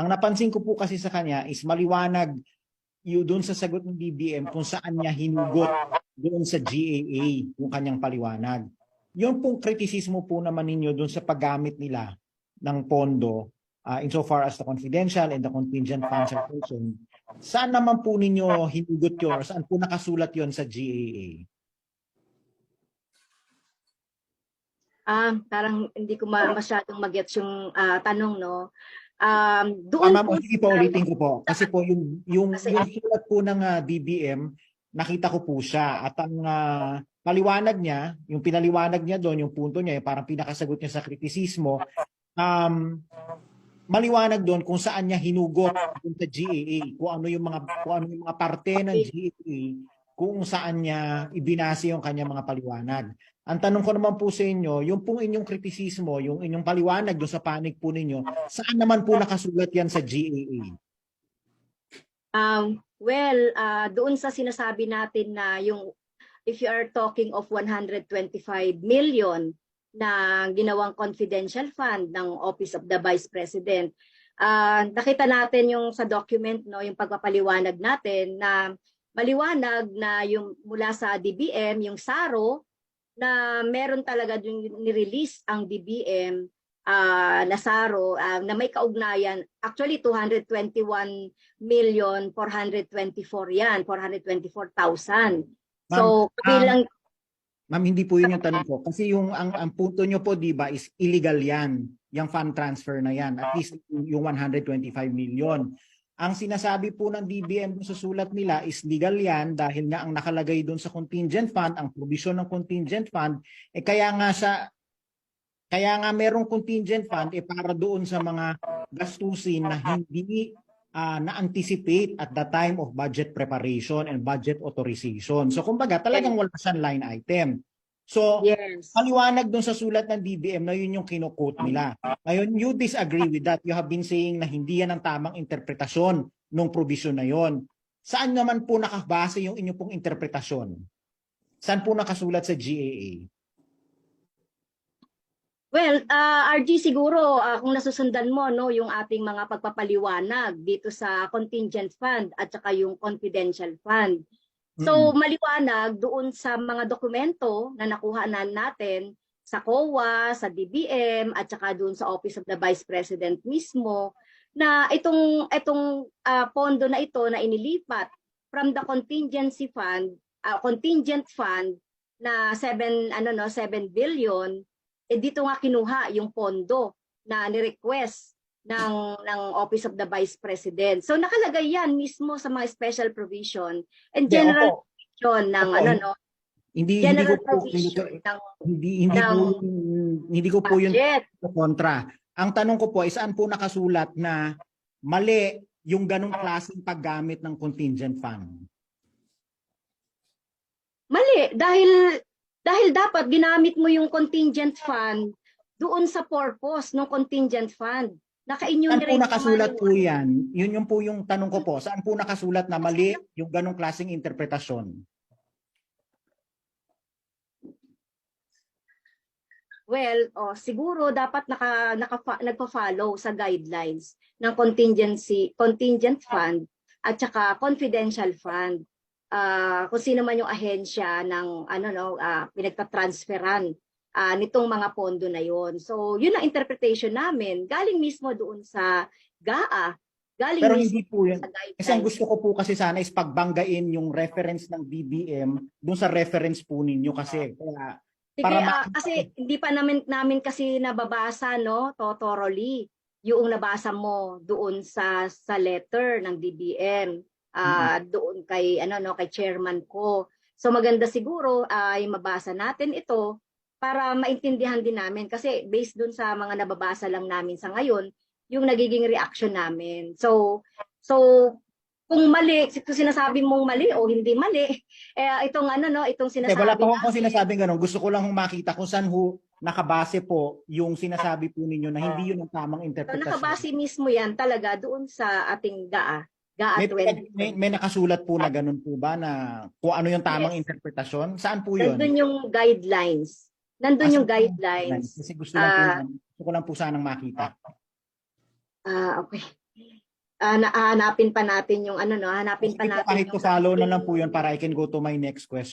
Ang napansin ko po kasi sa kanya is maliwanag yung doon sa sagot ng DBM kung saan niya hinugot doon sa GAA yung kanyang paliwanag. Yung pong kritisismo po naman ninyo doon sa paggamit nila ng pondo uh, insofar as the confidential and the contingent funds are concerned, saan naman po ninyo hinugot yun or saan po nakasulat yon sa GAA? Ah, parang hindi ko ma- masyadong mag-gets yung ah, tanong, no? Um, Ah, doon ma'am, po sige po, ulitin ko po. Kasi po yung, yung, Kasi- yung sulat po ng ah, DBM, nakita ko po siya. At ang ah, paliwanag niya, yung pinaliwanag niya doon, yung punto niya, yung parang pinakasagot niya sa kritisismo, um, maliwanag doon kung saan niya hinugot doon sa GAA, kung ano yung mga kung ano yung mga parte ng GAA, kung saan niya ibinase yung kanyang mga paliwanag. Ang tanong ko naman po sa inyo, yung pong inyong kritisismo, yung inyong paliwanag doon sa panig po ninyo, saan naman po nakasulat yan sa GAA? Um, well, ah, doon sa sinasabi natin na yung if you are talking of 125 million na ginawang confidential fund ng Office of the Vice President, ah, nakita natin yung sa document, no, yung pagpapaliwanag natin na maliwanag na yung mula sa DBM, yung SARO, na meron talaga yung nirelease ang DBM ah, na SARO ah, na may kaugnayan. Actually, 221 million 424 yan, 424,000. So, kabilang Ma'am, hindi po yun yung tanong ko. Kasi yung ang, ang punto nyo po, di ba, is illegal yan. Yung fund transfer na yan. At least yung 125 million. Ang sinasabi po ng DBM sa sulat nila is legal yan dahil nga ang nakalagay doon sa contingent fund, ang provision ng contingent fund, eh kaya nga sa kaya nga merong contingent fund eh para doon sa mga gastusin na hindi ah, na-anticipate at the time of budget preparation and budget authorization. So kumbaga talagang wala siyang line item. So yes. maliwanag doon sa sulat ng DBM na yun yung kinukot nila. Ngayon, you disagree with that. You have been saying na hindi yan ang tamang interpretasyon ng provision na yon. Saan naman po nakabase yung inyong pong interpretasyon? Saan po nakasulat sa GAA? Well, ah, RG siguro ah, kung nasusundan mo no yung ating mga pagpapaliwanag dito sa contingent fund at saka yung confidential fund. So maliwanag doon sa mga dokumento na nakuha na natin sa COA, sa DBM at saka doon sa Office of the Vice President mismo na itong itong ah, pondo na ito na inilipat from the contingency fund, ah, contingent fund na 7 ano no 7 billion eh dito nga kinuha yung pondo na ni-request ng ng Office of the Vice President. So nakalagay yan mismo sa mga special provision and general opo. provision ng Opo. ano no, Hindi, hindi ko po, hindi, provision ko- ng hindi, hindi po, ng hindi ko po yun kontra. Ang tanong ko po ay saan po nakasulat na mali yung ganong klaseng paggamit ng contingent fund? Mali dahil dahil dapat ginamit mo yung contingent fund doon sa purpose ng contingent fund. Saan po Naka-enumerate nakasulat po yan? Yun yung po yung tanong ko po. Saan po nakasulat na mali yung ganong klaseng interpretasyon? Well, oh, siguro dapat naka, naka nagpa-follow sa guidelines ng contingency contingent fund at saka confidential fund. Ah, kung sino man yung ahensya ng ano no ah, pinagta-transferan ah, nitong mga pondo na yon. So, yun ang interpretation namin. Galing mismo doon sa GAA. Galing Pero mismo hindi po yun. sa guidelines. Kasi ang gusto ko po kasi sana is pagbanggain yung reference ng BBM dun sa reference po ninyo kasi. Kaya, Sige, Para ah, ma- kasi hindi pa namin namin kasi nababasa no, to thoroughly yung nabasa mo doon sa sa letter ng DBM ah doon kay ano no kay chairman ko. So maganda siguro ay mabasa natin ito para maintindihan din namin kasi based doon sa mga nababasa lang namin sa ngayon yung nagiging reaction namin. So so kung mali, kung sinasabi mong mali o hindi mali, eh, itong ano no, itong eh, sinasabi wala pa akong sinasabing ganun. Gusto ko lang makita kung saan ho nakabase po yung sinasabi po ninyo na hindi yun ang tamang So interpretasyon. nakabase mismo yan talaga doon sa ating GAA. GAA May, 20. may, may nakasulat po na ganun po ba na kung ano yung tamang Yes. interpretasyon? Saan po yun? Nandun yung guidelines. Nandun Ah, yung guidelines. Kasi gusto, lang po, Ah. gusto ko lang po sanang makita. Ah, okay. ah, na, hanapin pa natin yung ano no, hanapin pa Sige po, natin kahit yung follow na lang po yun para I can go to my next question.